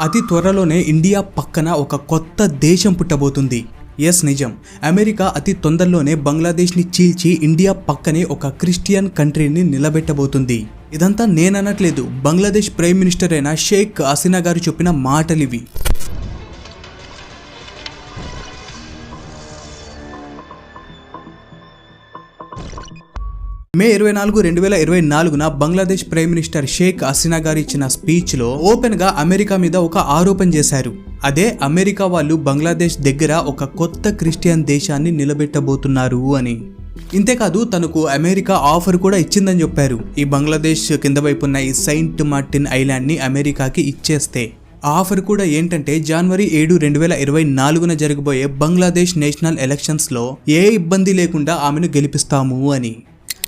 అతి త్వరలోనే ఇండియా పక్కన ఒక కొత్త దేశం పుట్టబోతుంది. ఎస్ నిజం. అమెరికా అతి తొందరలోనే బంగ్లాదేశ్ని చీల్చి ఇండియా పక్కనే ఒక క్రిస్టియన్ కంట్రీని నిలబెట్టబోతుంది. ఇదంతా నేననట్లేదు. బంగ్లాదేశ్ ప్రైమ్ మినిస్టర్ అయిన షేక్ హసీనా గారు చెప్పిన మాటలివి. మే ఇరవై నాలుగు రెండు వేల ఇరవై నాలుగున బంగ్లాదేశ్ ప్రైమ్ మినిస్టర్ షేక్ హసీనా గారు ఇచ్చిన స్పీచ్లో ఓపెన్గా అమెరికా మీద ఒక ఆరోపణ చేశారు. అదే అమెరికా వాళ్ళు బంగ్లాదేశ్ దగ్గర ఒక కొత్త క్రిస్టియన్ దేశాన్ని నిలబెట్టబోతున్నారు అని. ఇంతేకాదు తనకు అమెరికా ఆఫర్ కూడా ఇచ్చిందని చెప్పారు. ఈ బంగ్లాదేశ్ కింద వైపు ఉన్న ఈ సెయింట్ మార్టిన్ ఐలాండ్ని అమెరికాకి ఇచ్చేస్తే ఆఫర్ కూడా ఏంటంటే జనవరి ఏడు రెండు వేల ఇరవై నాలుగున జరగబోయే బంగ్లాదేశ్ నేషనల్ ఎలక్షన్స్లో ఏ ఇబ్బంది లేకుండా ఆమెను గెలిపిస్తాము అని.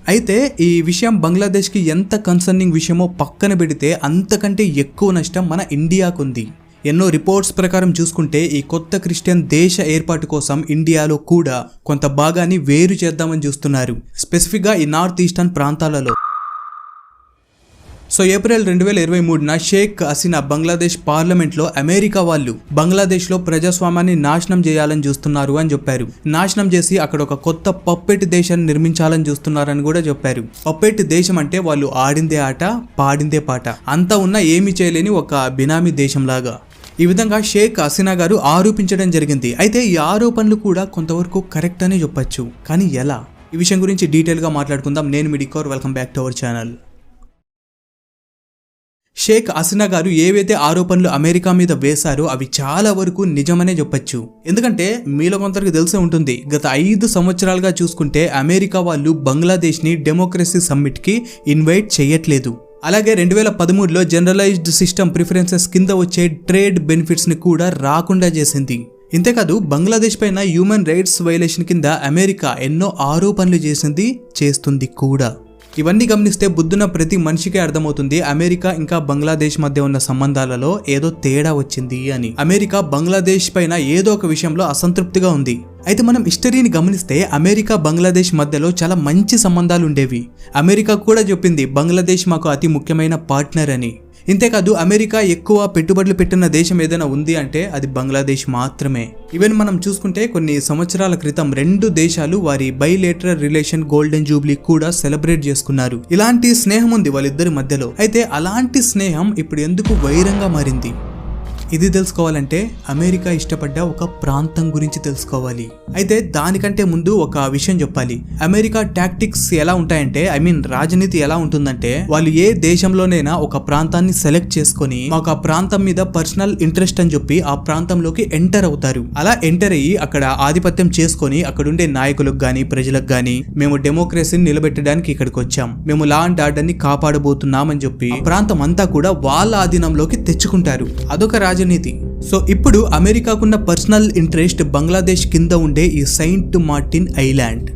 అయితే ఈ విషయం బంగ్లాదేశ్కి ఎంత కన్సర్నింగ్ విషయమో పక్కన పెడితే అంతకంటే ఎక్కువ నష్టం మన ఇండియాకుంది. ఎన్నో రిపోర్ట్స్ ప్రకారం చూసుకుంటే ఈ కొత్త క్రిస్టియన్ దేశ ఏర్పాటు కోసం ఇండియాలో కూడా కొంత భాగాన్ని వేరు చేద్దామని చూస్తున్నారు. స్పెసిఫిక్గా ఈ నార్త్ ఈస్టర్న్ ప్రాంతాలలో. సో ఏప్రిల్ రెండు వేల ఇరవై మూడున షేక్ హసీనా బంగ్లాదేశ్ పార్లమెంట్లో అమెరికా వాళ్ళు బంగ్లాదేశ్లో ప్రజాస్వామ్యాన్ని నాశనం చేయాలని చూస్తున్నారు అని చెప్పారు. నాశనం చేసి అక్కడ ఒక కొత్త పప్పెట్ దేశాన్ని నిర్మించాలని చూస్తున్నారని కూడా చెప్పారు. పప్పెట్ దేశం అంటే వాళ్ళు ఆడిందే ఆట పాడిందే పాట. అంతా ఉన్న ఏమీ చేయలేని ఒక బినామీ దేశంలాగా. ఈ విధంగా షేక్ హసీనా గారు ఆరోపించడం జరిగింది. అయితే ఈ ఆరోపణలు కూడా కొంతవరకు కరెక్ట్ అనే చెప్పొచ్చు. కానీ ఎలా? ఈ విషయం గురించి డీటెయిల్గా మాట్లాడుకుందాం. నేను మీ decor. Welcome back to our channel. Sheikh Hasina garu ఏవైతే ఆరోపణలు అమెరికా మీద వేశారో అవి చాలా వరకు నిజమనే చెప్పొచ్చు. ఎందుకంటే మీలో కొందరికి తెలిసే ఉంటుంది గత ఐదు సంవత్సరాలుగా చూసుకుంటే అమెరికా వాళ్ళు బంగ్లాదేశ్ని డెమోక్రసీ సమ్మిట్కి ఇన్వైట్ చేయట్లేదు. అలాగే రెండు వేల పదమూడులో జనరలైజ్డ్ సిస్టమ్ ప్రిఫరెన్సెస్ కింద వచ్చే ట్రేడ్ బెనిఫిట్స్ని కూడా రాకుండా చేసింది. ఇంతేకాదు బంగ్లాదేశ్ పైన హ్యూమన్ రైట్స్ వైలేషన్ కింద అమెరికా ఎన్నో ఆరోపణలు చేసింది చేస్తుంది కూడా. ఇవన్నీ గమనిస్తే బుద్ధున ప్రతి మనిషికి అర్థమవుతుంది అమెరికా ఇంకా బంగ్లాదేశ్ మధ్య ఉన్న సంబంధాలలో ఏదో తేడా వచ్చింది అని. అమెరికా బంగ్లాదేశ్ పైన ఏదో ఒక విషయంలో అసంతృప్తిగా ఉంది. అయితే మనం హిస్టరీని గమనిస్తే అమెరికా బంగ్లాదేశ్ మధ్యలో చాలా మంచి సంబంధాలు ఉండేవి అమెరికా కూడా చెప్పింది బంగ్లాదేశ్ మాకు అతి ముఖ్యమైన పార్ట్నర్ అని. ఇంతేకాదు అమెరికా ఎక్కువ పెట్టుబడులు పెట్టిన దేశం ఏదైనా ఉంది అంటే అది బంగ్లాదేశ్ మాత్రమే. ఈవెన్ మనం చూసుకుంటే కొన్ని సంవత్సరాల క్రితం రెండు దేశాలు వారి బైలేటరల్ రిలేషన్ గోల్డెన్ జూబ్లీ కూడా సెలబ్రేట్ చేసుకున్నారు. ఇలాంటి స్నేహం ఉంది వాళ్ళిద్దరి మధ్యలో. అయితే అలాంటి స్నేహం ఇప్పుడు ఎందుకు వైరంగా మారింది? ఇది తెలుసుకోవాలంటే అమెరికా ఇష్టపడ్డ ఒక ప్రాంతం గురించి తెలుసుకోవాలి. అయితే దానికంటే ముందు ఒక విషయం చెప్పాలి. అమెరికా టాక్టిక్స్ ఎలా ఉంటాయంటే ఐ మీన్ రాజనీతి ఎలా ఉంటుందంటే వాళ్ళు ఏ దేశంలోనైనా ఒక ప్రాంతాన్ని సెలెక్ట్ చేసుకొని మాకు ఆ ప్రాంతం మీద పర్సనల్ ఇంట్రెస్ట్ అని చెప్పి ఆ ప్రాంతంలోకి ఎంటర్ అవుతారు. అలా ఎంటర్ అయ్యి అక్కడ ఆధిపత్యం చేసుకొని అక్కడుండే నాయకులకు గాని ప్రజలకు గాని మేము డెమోక్రసీని నిలబెట్టడానికి ఇక్కడికి వచ్చాం. మేము లా అండ్ ఆర్డర్ని కాపాడబోతున్నామని చెప్పి ప్రాంతం అంతా కూడా వాళ్ళ ఆధీనంలోకి తెచ్చుకుంటారు. అదొక రాజనీతి. సో ఇప్పుడు అమెరికాకున్న పర్సనల్ ఇంట్రెస్ట్ బంగ్లాదేశ్ కింద ఉండే ఈ సెయింట్ మార్టిన్ ఐలాండ్.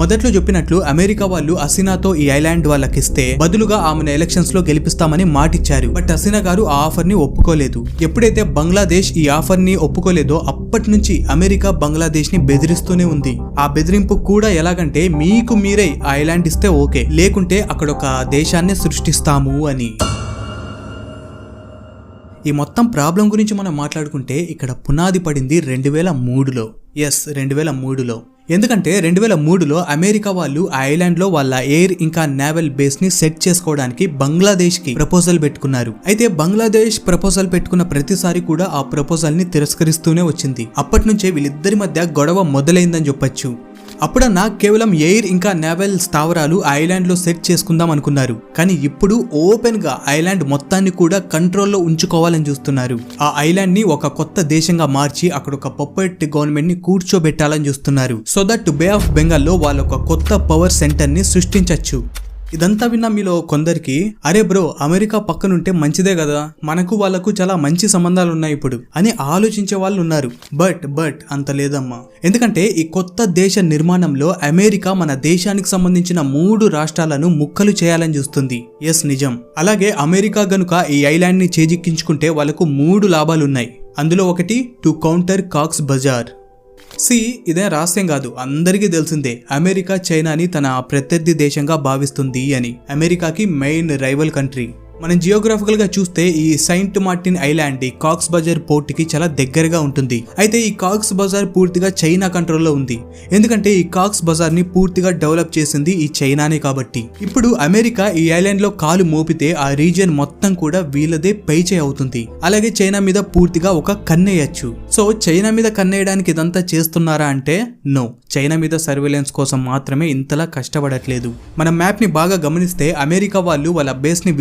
మొదట్లో చెప్పినట్లు అమెరికా వాళ్ళు హసీనాతో ఈ ఐలాండ్ వాళ్ళకిస్తే బదులుగా ఆమెను ఎలక్షన్స్లో గెలిపిస్తామని మాటిచ్చారు. బట్ అసినా గారు ఆ ఆఫర్ని ఒప్పుకోలేదు. ఎప్పుడైతే బంగ్లాదేశ్ ఈ ఆఫర్ని ఒప్పుకోలేదో అప్పటి నుంచి అమెరికా బంగ్లాదేశ్ని బెదిరిస్తూనే ఉంది. ఆ బెదిరింపు కూడా ఎలాగంటే మీకు మీరే ఐలాండ్ ఇస్తే ఓకే లేకుంటే అక్కడ ఒక దేశాన్ని సృష్టిస్తాము అని. ఈ మొత్తం ప్రాబ్లం గురించి మనం మాట్లాడుకుంటే ఇక్కడ పునాది పడింది రెండు వేల మూడులో. ఎస్ రెండు వేల మూడులో. ఎందుకంటే రెండు వేల మూడులో అమెరికా వాళ్ళు ఐలాండ్లో వాళ్ళ ఎయిర్ ఇంకా నేవల్ బేస్ని సెట్ చేసుకోవడానికి బంగ్లాదేశ్కి ప్రపోజల్ పెట్టుకున్నారు. అయితే బంగ్లాదేశ్ ప్రపోజల్ పెట్టుకున్న ప్రతిసారి కూడా ఆ ప్రపోజల్ని తిరస్కరిస్తూనే వచ్చింది. అప్పటి నుంచే వీళ్ళిద్దరి మధ్య గొడవ మొదలైందని చెప్పొచ్చు. అప్పుడన్నా కేవలం ఎయిర్ ఇంకా నేవల్ స్థావరాలు ఐలాండ్లో సెట్ చేసుకుందాం అనుకున్నారు. కానీ ఇప్పుడు ఓపెన్గా ఐలాండ్ మొత్తాన్ని కూడా కంట్రోల్లో ఉంచుకోవాలని చూస్తున్నారు. ఆ ఐలాండ్ని ఒక కొత్త దేశంగా మార్చి అక్కడ ఒక పప్పెట్ గవర్నమెంట్ని కూర్చోబెట్టాలని చూస్తున్నారు. సో దట్ బే ఆఫ్ బెంగాల్లో వాళ్ళొక కొత్త పవర్ సెంటర్ని సృష్టించవచ్చు ఇదంతా విన్న మీలో కొందరికి అరే బ్రో అమెరికా పక్కనుంటే మంచిదే కదా మనకు వాళ్ళకు చాలా మంచి సంబంధాలు ఉన్నాయి ఇప్పుడు అని ఆలోచించే వాళ్ళు ఉన్నారు. బట్ బట్ అంత లేదమ్మా. ఎందుకంటే ఈ కొత్త దేశ నిర్మాణంలో అమెరికా మన దేశానికి సంబంధించిన మూడు రాష్ట్రాలను ముక్కలు చేయాలని చూస్తుంది. ఎస్ నిజం. అలాగే అమెరికా గనుక ఈ ఐలాండ్ని చేజిక్కించుకుంటే వాళ్ళకు మూడు లాభాలున్నాయి. అందులో ఒకటి టు కౌంటర్ కాక్స్ బజార్. సి ఇదే రహస్యం కాదు. అందరికీ తెలిసిందే అమెరికా చైనాని తన ప్రత్యర్థి దేశంగా భావిస్తుంది అని. అమెరికాకి మెయిన్ రైవల్ కంట్రీ. మనం జియోగ్రాఫికల్గా చూస్తే ఈ సెయింట్ మార్టిన్ ఐలాండ్ ఈ కాక్స్ బజార్ పోర్ట్కి చాలా దగ్గరగా ఉంటుంది. అయితే ఈ కాక్స్ బజార్ పూర్తిగా చైనా కంట్రోల్లో ఉంది. ఎందుకంటే ఈ కాక్స్ బజార్ని పూర్తిగా డెవలప్ చేసింది ఈ చైనానే కాబట్టి. ఇప్పుడు అమెరికా ఈ ఐలాండ్లో కాలు మోపితే ఆ రీజియన్ మొత్తం కూడా వీళ్ళదే పైచే అవుతుంది. అలాగే చైనా మీద పూర్తిగా ఒక కన్నేయచ్చు. సో చైనా మీద కన్నేయడానికి ఇదంతా చేస్తున్నారా అంటే నో చైనా మీద సర్వేలెన్స్ కోసం మాత్రమే ఇంతలా కష్టపడట్లేదు. మన మ్యాప్ని బాగా గమనిస్తే అమెరికా వాళ్ళు వాళ్ళ బేస్ని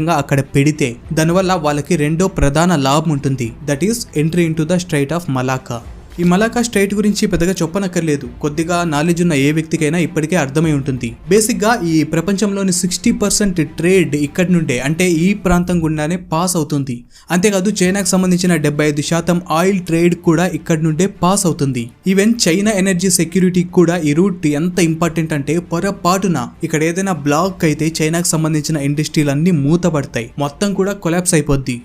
విజయవంతంగా అక్కడ పెడితే దానివల్ల వాళ్ళకి రెండో ప్రధాన లాభం ఉంటుంది. That is entry into the strait of Malacca ఈ మలాకా స్ట్రైట్ గురించి పెద్దగా చెప్పనక్కర్లేదు. కొద్దిగా నాలెడ్జ్ ఉన్న ఏ వ్యక్తికైనా ఇప్పటికే అర్థమై ఉంటుంది. బేసిక్గా ఈ ప్రపంచంలోని సిక్స్టీ పర్సెంట్ ట్రేడ్ ఇక్కడి నుండే అంటే ఈ ప్రాంతం గుండానే పాస్ అవుతుంది. అంతేకాదు చైనాకు సంబంధించిన డెబ్బై ఐదు శాతం ఆయిల్ ట్రేడ్ కూడా ఇక్కడి నుండే పాస్ అవుతుంది. ఈవెన్ చైనా ఎనర్జీ సెక్యూరిటీ కూడా ఈ రూట్ ఎంత ఇంపార్టెంట్ అంటే పొరపాటున ఇక్కడ ఏదైనా బ్లాక్ అయితే చైనాకు సంబంధించిన ఇండస్ట్రీలన్నీ మూతపడతాయి. మొత్తం కూడా కొలాప్స్ అయిపోద్ది.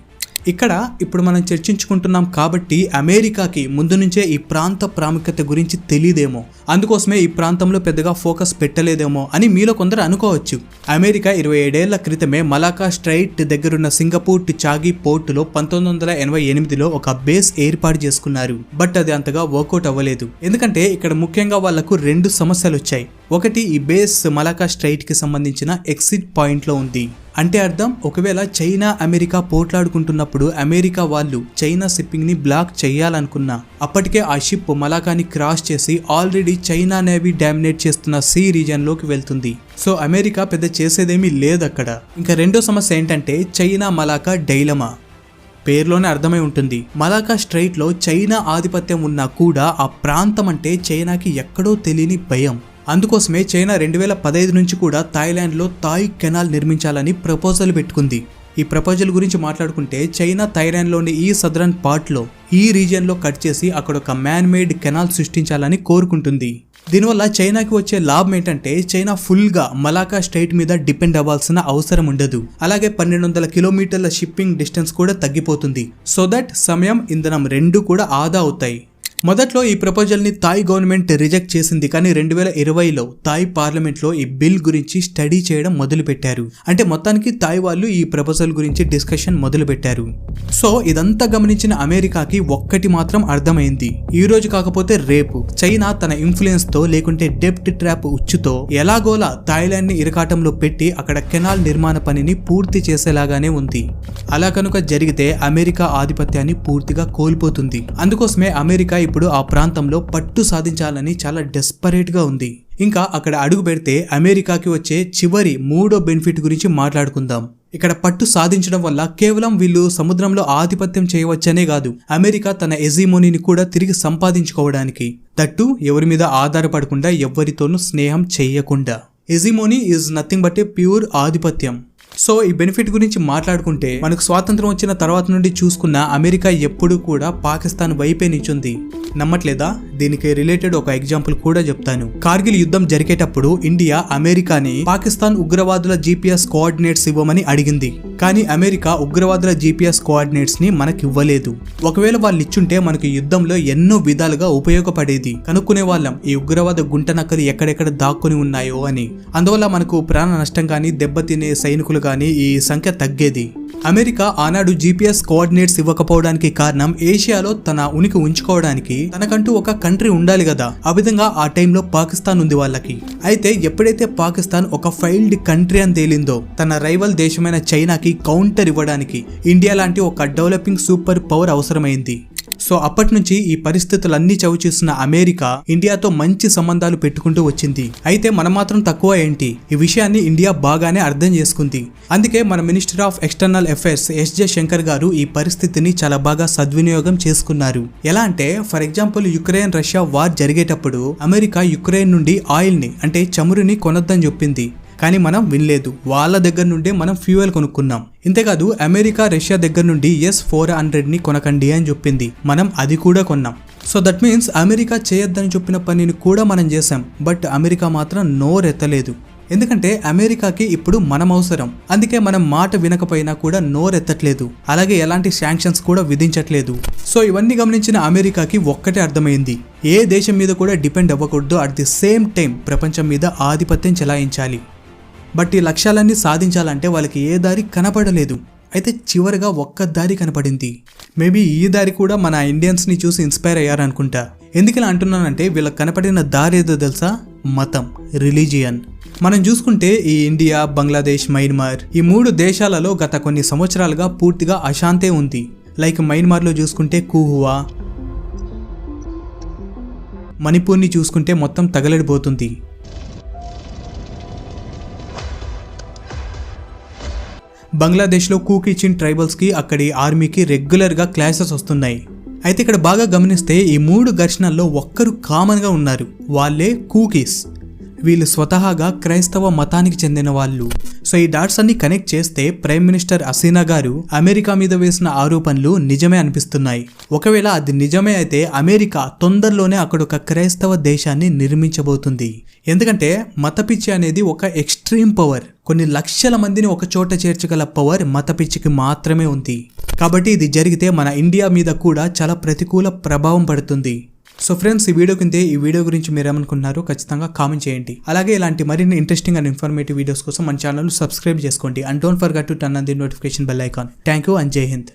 ఇక్కడ ఇప్పుడు మనం చర్చించుకుంటున్నాం కాబట్టి అమెరికాకి ముందు నుంచే ఈ ప్రాంత ప్రాముఖ్యత గురించి తెలియదేమో అందుకోసమే ఈ ప్రాంతంలో పెద్దగా ఫోకస్ పెట్టలేదేమో అని మీలో కొందరు అనుకోవచ్చు. అమెరికా ఇరవై ఏడేళ్ళ క్రితమే మలాకా స్ట్రైట్ దగ్గరున్న సింగపూర్ టు చాగి పోర్టులో పంతొమ్మిది వందల ఎనభై ఎనిమిదిలో ఒక బేస్ ఏర్పాటు చేసుకున్నారు. బట్ అది అంతగా వర్కౌట్ అవ్వలేదు. ఎందుకంటే ఇక్కడ ముఖ్యంగా వాళ్ళకు రెండు సమస్యలు వచ్చాయి. ఒకటి ఈ బేస్ మలాకా స్ట్రైట్కి సంబంధించిన ఎక్సిట్ పాయింట్లో ఉంది. అంటే అర్థం ఒకవేళ చైనా అమెరికా పోట్లాడుకుంటున్నప్పుడు అమెరికా వాళ్ళు చైనా షిప్పింగ్ని బ్లాక్ చేయాలనుకున్నా అప్పటికే ఆ షిప్ మలాకాని క్రాస్ చేసి ఆల్రెడీ చైనా నేవీ డామినేట్ చేస్తున్న సీ రీజన్లోకి వెళ్తుంది. సో అమెరికా పెద్ద చేసేదేమీ లేదు అక్కడ ఇంకా రెండో సమస్య ఏంటంటే చైనా మలాకా డైలమా? పేర్లోనే అర్థమై ఉంటుంది. మలాకా స్ట్రైట్లో చైనా ఆధిపత్యం ఉన్నా కూడా ఆ ప్రాంతం అంటే చైనాకి ఎక్కడో తెలియని భయం. అందుకోసమే చైనా రెండు వేల పదహైదు నుంచి కూడా థాయిలాండ్లో థాయ్ కెనాల్ నిర్మించాలని ప్రపోజల్ పెట్టుకుంది. ఈ ప్రపోజల్ గురించి మాట్లాడుకుంటే చైనా థైలాండ్లోని ఈ సదరన్ పార్ట్లో ఈ రీజియన్లో కట్ చేసి అక్కడ ఒక మ్యాన్ మేడ్ కెనాల్ సృష్టించాలని కోరుకుంటుంది. దీనివల్ల చైనాకి వచ్చే లాభం ఏంటంటే చైనా ఫుల్గా మలాకా స్టేట్ మీద డిపెండ్ అవ్వాల్సిన అవసరం ఉండదు. అలాగే పన్నెండు వందల కిలోమీటర్ల షిప్పింగ్ డిస్టెన్స్ కూడా తగ్గిపోతుంది. సో దట్ సమయం ఇంధనం రెండు కూడా ఆదా అవుతాయి. మొదట్లో ఈ ప్రపోజల్ని థాయ్ గవర్నమెంట్ రిజెక్ట్ చేసింది కానీ రెండు వేల ఇరవైలో థాయ్ పార్లమెంట్లో ఈ బిల్ గురించి స్టడీ చేయడం మొదలుపెట్టారు. అంటే మొత్తానికి థాయ్ వాళ్ళు ఈ ప్రపోజల్ గురించి డిస్కషన్ మొదలుపెట్టారు. సో ఇదంతా గమనించిన అమెరికాకి ఒక్కటి మాత్రం అర్థమైంది. ఈ రోజు కాకపోతే రేపు. చైనా తన ఇన్ఫ్లుయెన్స్తో లేకుంటే డెప్ట్ ట్రాప్ ఉచ్చుతో ఎలాగోలా థాయిలాండ్ని ఇరకాటంలో పెట్టి అక్కడ కెనాల్ నిర్మాణ పనిని పూర్తి చేసేలాగానే ఉంది. అలా కనుక జరిగితే అమెరికా ఆధిపత్యాన్ని పూర్తిగా కోల్పోతుంది. అందుకోసమే అమెరికా ఇప్పుడు ఆ ప్రాంతంలో పట్టు సాధించాలని చాలా డెస్పరేట్గా ఉంది. ఇంకా అక్కడ అడుగు పెడితే అమెరికాకి వచ్చే చివరి మూడో బెనిఫిట్ గురించి మాట్లాడుకుందాం. ఇక్కడ పట్టు సాధించడం వల్ల కేవలం వీళ్ళు సముద్రంలో ఆధిపత్యం చేయవచ్చనే కాదు అమెరికా తన ఎజిమోనీని కూడా తిరిగి సంపాదించుకోవడానికి. తట్టు ఎవరి మీద ఆధారపడకుండా ఎవరితోనూ స్నేహం చేయకుండా. Hegemony is nothing but a pure ఆధిపత్యం. సో ఈ బెనిఫిట్ గురించి మాట్లాడుకుంటే మనకు స్వాతంత్రం వచ్చిన తర్వాత నుండి చూసుకున్న అమెరికా ఎప్పుడూ కూడా పాకిస్తాన్ వైపే నిల్చుంది. నమ్మట్లేదా? దీనికి రిలేటెడ్ ఒక ఎగ్జాంపుల్ కూడా చెప్తాను. కార్గిల్ యుద్ధం జరిగేటప్పుడు ఇండియా అమెరికాని పాకిస్తాన్ ఉగ్రవాదుల జీపీఎస్ కోఆర్డినేట్స్ ఇవ్వమని అడిగింది. కానీ అమెరికా ఉగ్రవాదుల జీపీఎస్ కోఆర్డినేట్స్ని మనకి ఇవ్వలేదు ఒకవేళ వాళ్ళు ఇచ్చుంటే మనకు యుద్ధంలో ఎన్నో విధాలుగా ఉపయోగపడేది. కనుక్కునే వాళ్ళం ఈ ఉగ్రవాద గుంటనక్కలు ఎక్కడెక్కడ దాక్కుని ఉన్నాయో అని. అందువల్ల మనకు ప్రాణ నష్టం కానీ దెబ్బతినే సైనికులు కానీ ఈ సంఖ్య తగ్గేది. అమెరికా ఆనాడు జీపీఎస్ కోఆర్డినేట్స్ ఇవ్వకపోవడానికి కారణం ఏషియాలో తన ఉనికి ఉంచుకోవడానికి తనకంటూ ఒక కంట్రీ ఉండాలి కదా ఆ విధంగా ఆ టైంలో పాకిస్తాన్ ఉంది వాళ్ళకి. అయితే ఎప్పుడైతే పాకిస్తాన్ ఒక ఫైల్డ్ కంట్రీ అని తేలిందో తన రైవల్ దేశమైన చైనాకి కౌంటర్ ఇవ్వడానికి ఇండియా లాంటి ఒక డెవలపింగ్ సూపర్ పవర్ అవసరమైంది. సో అప్పటి నుంచి ఈ పరిస్థితులన్నీ చవి చూసిన అమెరికా ఇండియాతో మంచి సంబంధాలు పెట్టుకుంటూ వచ్చింది. అయితే మనం మాత్రం తక్కువ ఏంటి? ఈ విషయాన్ని ఇండియా బాగానే అర్థం చేసుకుంది. అందుకే మన minister of external affairs S Shankar garu ఈ పరిస్థితిని చాలా బాగా సద్వినియోగం చేసుకున్నారు. ఎలా అంటే for example Ukraine Russia war జరిగేటప్పుడు అమెరికా యుక్రెయిన్ నుండి ఆయిల్ని అంటే చమురుని కొనొద్దని చెప్పింది. కానీ మనం వినలేదు. వాళ్ళ దగ్గర నుండే మనం ఫ్యూయల్ కొనుక్కున్నాం. ఇంతేకాదు అమెరికా రష్యా దగ్గర నుండి ఎస్ ఫోర్ హండ్రెడ్ని కొనకండి అని చెప్పింది. మనం అది కూడా కొన్నాం. సో దట్ మీన్స్ అమెరికా చేయొద్దని చెప్పిన పనిని కూడా మనం చేసాం బట్ అమెరికా మాత్రం నోరెత్తలేదు. ఎందుకంటే అమెరికాకి ఇప్పుడు మనం అవసరం. అందుకే మనం మాట వినకపోయినా కూడా నోరెత్తట్లేదు. అలాగే ఎలాంటి శాంక్షన్స్ కూడా విధించట్లేదు. సో ఇవన్నీ గమనించిన అమెరికాకి ఒక్కటే అర్థమైంది. ఏ దేశం మీద కూడా డిపెండ్ అవ్వకూడదు. అట్ ది సేమ్ టైం ప్రపంచం మీద ఆధిపత్యం చెలాయించాలి. బట్ ఈ లక్ష్యాలన్నీ సాధించాలంటే వాళ్ళకి ఏ దారి కనపడలేదు. అయితే చివరిగా ఒక్క దారి కనపడింది. మేబీ ఈ దారి కూడా మన ఇండియన్స్ని చూసి ఇన్స్పైర్ అయ్యారనుకుంటా. ఎందుకు ఇలా అంటున్నానంటే వీళ్ళకి కనపడిన దారి ఏదో తెలుసా? మతం రిలీజియన్. మనం చూసుకుంటే ఈ ఇండియా బంగ్లాదేశ్ మయన్మార్ ఈ మూడు దేశాలలో గత కొన్ని సంవత్సరాలుగా పూర్తిగా అశాంతే ఉంది. లైక్ మయన్మార్లో చూసుకుంటే కూహువా మణిపూర్ని చూసుకుంటే మొత్తం తగలడిపోతుంది. బంగ్లాదేశ్లో కూకిచిన్ ట్రైబల్స్కి అక్కడి ఆర్మీకి రెగ్యులర్గా క్లాసెస్ వస్తున్నాయి. అయితే ఇక్కడ బాగా గమనిస్తే ఈ మూడు ఘర్షణల్లో ఒక్కరు కామన్గా ఉన్నారు. వాళ్ళే కూకీస్. వీళ్ళు స్వతహాగా క్రైస్తవ మతానికి చెందిన వాళ్ళు. సో ఈ డాట్స్ అన్ని కనెక్ట్ చేస్తే ప్రైమ్ మినిస్టర్ అసీనా గారు అమెరికా మీద వేసిన ఆరోపణలు నిజమే అనిపిస్తున్నాయి. ఒకవేళ అది నిజమే అయితే అమెరికా తొందరలోనే అక్కడ ఒక క్రైస్తవ దేశాన్ని నిర్మించబోతుంది. ఎందుకంటే మతపిచ్చి అనేది ఒక ఎక్స్ట్రీమ్ పవర్. కొన్ని లక్షల మందిని ఒక చోట చేర్చగల పవర్ మతపిచ్చికి మాత్రమే ఉంది. కాబట్టి ఇది జరిగితే మన ఇండియా మీద కూడా చాలా ప్రతికూల ప్రభావం పడుతుంది. సో ఫ్రెండ్స్ ఈ వీడియో కింద ఈ వీడియో గురించి మీరు ఏమనుకుంటున్నారో ఖచ్చితంగా కామెంట్ చేయండి. అలాగే ఇలాంటి మరిన్ని ఇంట్రెస్టింగ్ అండ్ ఇన్ఫర్మేటివ్ వీడియోస్ కోసం మన ఛానల్ సబ్స్క్రైబ్ చేసుకోండి. And don't forget to turn on the notification bell icon thank you and Jai Hind